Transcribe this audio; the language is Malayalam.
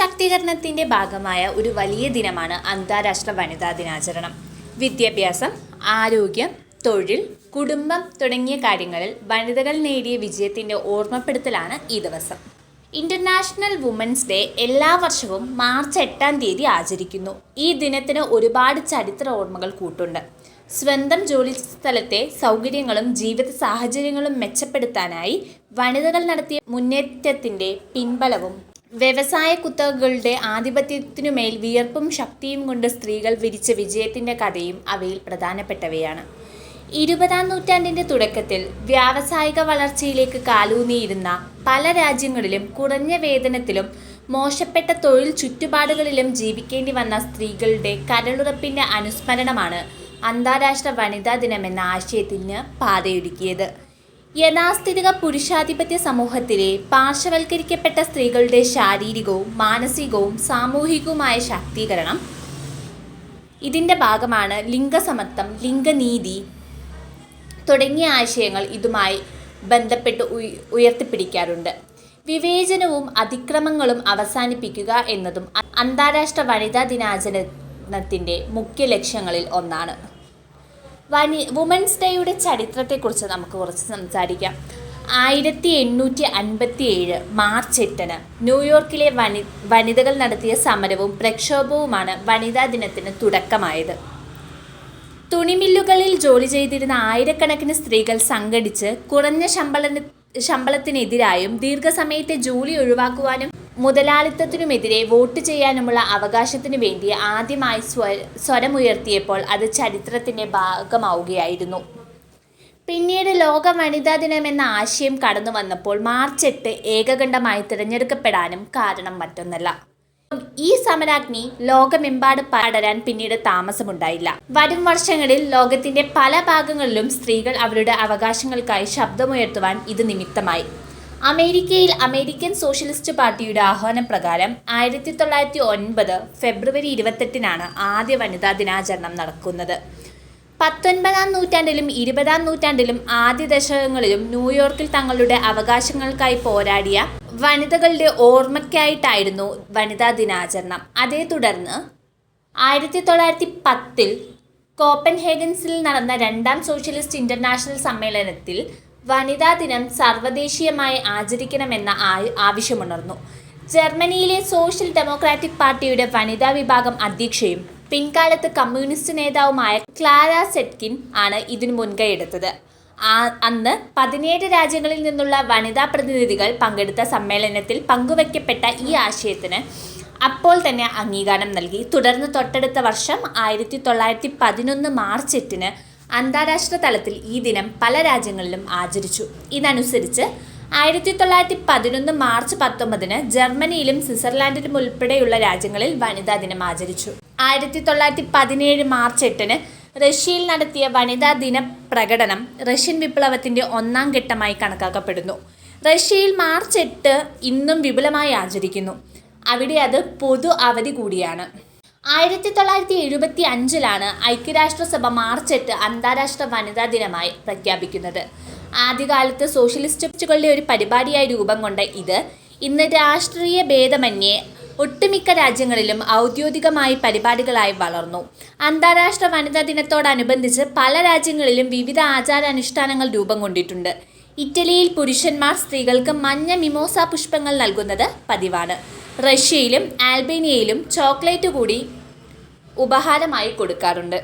ശാക്തീകരണത്തിന്റെ ഭാഗമായ ഒരു വലിയ ദിനമാണ് അന്താരാഷ്ട്ര വനിതാ ദിനാചരണം. വിദ്യാഭ്യാസം ആരോഗ്യം തൊഴിൽ കുടുംബം തുടങ്ങിയ കാര്യങ്ങളിൽ വനിതകൾ നേടിയ വിജയത്തിന്റെ ഓർമ്മപ്പെടുത്തലാണ് ഈ ദിവസം. ഇന്റർനാഷണൽ വുമൻസ് ഡേ എല്ലാ വർഷവും മാർച്ച് എട്ടാം തീയതി ആചരിക്കുന്നു. ഈ ദിനത്തിന് ഒരുപാട് ചരിത്ര ഓർമ്മകൾ കൂട്ടുണ്ട്. സ്വന്തം ജോലി സ്ഥലത്തെ സൗകര്യങ്ങളും ജീവിത സാഹചര്യങ്ങളും മെച്ചപ്പെടുത്താനായി വനിതകൾ നടത്തിയ മുന്നേറ്റത്തിന്റെ പിൻബലവും വ്യവസായ കുത്തകകളുടെ ആധിപത്യത്തിനുമേൽ വിയർപ്പും ശക്തിയും കൊണ്ട് സ്ത്രീകൾ വിരിച്ച വിജയത്തിന്റെ കഥയും അവയിൽ പ്രധാനപ്പെട്ടവയാണ്. ഇരുപതാം നൂറ്റാണ്ടിന്റെ തുടക്കത്തിൽ വ്യാവസായിക വളർച്ചയിലേക്ക് കാലൂന്നിയിരുന്ന പല രാജ്യങ്ങളിലും കുറഞ്ഞ വേതനത്തിലും മോശപ്പെട്ട തൊഴിൽ ചുറ്റുപാടുകളിലും ജീവിക്കേണ്ടി വന്ന സ്ത്രീകളുടെ കരളുറപ്പിന്റെ അനുസ്മരണമാണ് അന്താരാഷ്ട്ര വനിതാ ദിനമെന്ന ആശയത്തിന് പാതയൊരുക്കിയത്. യഥാസ്ഥിതിക പുരുഷാധിപത്യ സമൂഹത്തിലെ പാർശ്വവൽക്കരിക്കപ്പെട്ട സ്ത്രീകളുടെ ശാരീരികവും മാനസികവും സാമൂഹികവുമായ ശാക്തീകരണം. ഇതിന്റെ ഭാഗമാണ് ലിംഗസമത്വം ലിംഗനീതി തുടങ്ങിയ ആശയങ്ങൾ ഇതുമായി ബന്ധപ്പെട്ട് ഉയ- ഉയർത്തിപ്പിടിക്കാറുണ്ട്. വിവേചനവും അതിക്രമങ്ങളും അവസാനിപ്പിക്കുക എന്നതും അന്താരാഷ്ട്ര വനിതാ ദിനാചരണത്തിന്റെ മുഖ്യ ലക്ഷ്യങ്ങളിൽ ഒന്നാണ്. വനി വുമൻസ് ഡേയുടെ ചരിത്രത്തെക്കുറിച്ച് നമുക്ക് കുറച്ച് സംസാരിക്കാം. ആയിരത്തി എണ്ണൂറ്റി അൻപത്തി ഏഴ് മാർച്ച് എട്ടിന് ന്യൂയോർക്കിലെ വനി വനിതകൾ നടത്തിയ സമരവും പ്രക്ഷോഭവുമാണ് വനിതാ ദിനത്തിന് തുടക്കമായത്. തുണിമില്ലുകളിൽ ജോലി ചെയ്തിരുന്ന ആയിരക്കണക്കിന് സ്ത്രീകൾ സംഘടിച്ച് കുറഞ്ഞ ശമ്പള ശമ്പളത്തിനെതിരായും ദീർഘസമയത്തെ ജോലി ഒഴിവാക്കുവാനും മുതലാളിത്തത്തിനുമെതിരെ വോട്ട് ചെയ്യാനുമുള്ള അവകാശത്തിനു വേണ്ടി ആദ്യമായി സ്വ സ്വരമുയർത്തിയപ്പോൾ അത് ചരിത്രത്തിന്റെ ഭാഗമാവുകയായിരുന്നു. പിന്നീട് ലോക വനിതാ ദിനമെന്ന ആശയം കടന്നു വന്നപ്പോൾ മാർച്ച് എട്ട് ഏകകണ്ഠമായി തിരഞ്ഞെടുക്കപ്പെടാനും കാരണം മറ്റൊന്നല്ല. ഈ സമരാഗ്നി ലോകമെമ്പാട് പടരാൻ പിന്നീട് താമസമുണ്ടായില്ല. വരും വർഷങ്ങളിൽ ലോകത്തിന്റെ പല ഭാഗങ്ങളിലും സ്ത്രീകൾ അവരുടെ അവകാശങ്ങൾക്കായി ശബ്ദമുയർത്തുവാൻ ഇത് നിമിത്തമായി. അമേരിക്കയിൽ അമേരിക്കൻ സോഷ്യലിസ്റ്റ് പാർട്ടിയുടെ ആഹ്വാനം പ്രകാരം ആയിരത്തി തൊള്ളായിരത്തി ഒൻപത് ഫെബ്രുവരി ഇരുപത്തെട്ടിനാണ് ആദ്യ വനിതാ ദിനാചരണം നടക്കുന്നത്. പത്തൊൻപതാം നൂറ്റാണ്ടിലും ഇരുപതാം നൂറ്റാണ്ടിലും ആദ്യ ദശകങ്ങളിലും ന്യൂയോർക്കിൽ തങ്ങളുടെ അവകാശങ്ങൾക്കായി പോരാടിയ വനിതകളുടെ ഓർമ്മയ്ക്കായിട്ടായിരുന്നു വനിതാ ദിനാചരണം. അതേ തുടർന്ന് ആയിരത്തി തൊള്ളായിരത്തി പത്തിൽ കോപ്പൻഹേഗൻസിൽ നടന്ന രണ്ടാം സോഷ്യലിസ്റ്റ് ഇന്റർനാഷണൽ സമ്മേളനത്തിൽ വനിതാ ദിനം സർവദേശീയമായി ആചരിക്കണമെന്ന ആവശ്യമുണർന്നു. ജർമ്മനിയിലെ സോഷ്യൽ ഡെമോക്രാറ്റിക് പാർട്ടിയുടെ വനിതാ വിഭാഗം അധ്യക്ഷയും പിൻകാലത്ത് കമ്മ്യൂണിസ്റ്റ് നേതാവുമായ ക്ലാര സെറ്റ്കിൻ ആണ് ഇതിനു മുൻകൈയെടുത്തത് അന്ന് പതിനേഴ് രാജ്യങ്ങളിൽ നിന്നുള്ള വനിതാ പ്രതിനിധികൾ പങ്കെടുത്ത സമ്മേളനത്തിൽ പങ്കുവയ്ക്കപ്പെട്ട ഈ ആശയത്തിന് അപ്പോൾ തന്നെ അംഗീകാരം നൽകി. തുടർന്ന് തൊട്ടടുത്ത വർഷം ആയിരത്തി തൊള്ളായിരത്തി പതിനൊന്ന് മാർച്ച് എട്ടിന് അന്താരാഷ്ട്ര തലത്തിൽ ഈ ദിനം പല രാജ്യങ്ങളിലും ആചരിച്ചു. ഇതനുസരിച്ച് ആയിരത്തി തൊള്ളായിരത്തി പതിനൊന്ന് മാർച്ച് പത്തൊമ്പതിന് ജർമ്മനിയിലും സ്വിറ്റ്സർലാൻഡിലും ഉൾപ്പെടെയുള്ള രാജ്യങ്ങളിൽ വനിതാ ദിനം ആചരിച്ചു. ആയിരത്തി തൊള്ളായിരത്തി പതിനേഴ് മാർച്ച് എട്ടിന് റഷ്യയിൽ നടത്തിയ വനിതാ ദിന പ്രകടനം റഷ്യൻ വിപ്ലവത്തിന്റെ ഒന്നാം ഘട്ടമായി കണക്കാക്കപ്പെടുന്നു. റഷ്യയിൽ മാർച്ച് എട്ട് ഇന്നും വിപുലമായി ആചരിക്കുന്നു. അവിടെ അത് പൊതു അവധി കൂടിയാണ്. ആയിരത്തി തൊള്ളായിരത്തി എഴുപത്തി അഞ്ചിലാണ് ഐക്യരാഷ്ട്രസഭ മാർച്ച് എട്ട് അന്താരാഷ്ട്ര വനിതാ ദിനമായി പ്രഖ്യാപിക്കുന്നത്. ആദ്യകാലത്ത് സോഷ്യലിസ്റ്റുകളുടെ ഒരു പരിപാടിയായി രൂപം കൊണ്ട ഇത് ഇന്ന് രാഷ്ട്രീയ ഭേദമന്യേ ഒട്ടുമിക്ക രാജ്യങ്ങളിലും ഔദ്യോഗികമായി പരിപാടികളായി വളർന്നു. അന്താരാഷ്ട്ര വനിതാ ദിനത്തോടനുബന്ധിച്ച് പല രാജ്യങ്ങളിലും വിവിധ ആചാരാനുഷ്ഠാനങ്ങൾ രൂപം കൊണ്ടിട്ടുണ്ട്. ഇറ്റലിയിൽ പുരുഷന്മാർ സ്ത്രീകൾക്ക് മഞ്ഞ മിമോസ പുഷ്പങ്ങൾ നൽകുന്നത് പതിവാണ്. റഷ്യയിലും ആൽബേനിയയിലും ചോക്ലേറ്റ് കൂടി ഉപഹാരമായി കൊടുക്കാറുണ്ട്.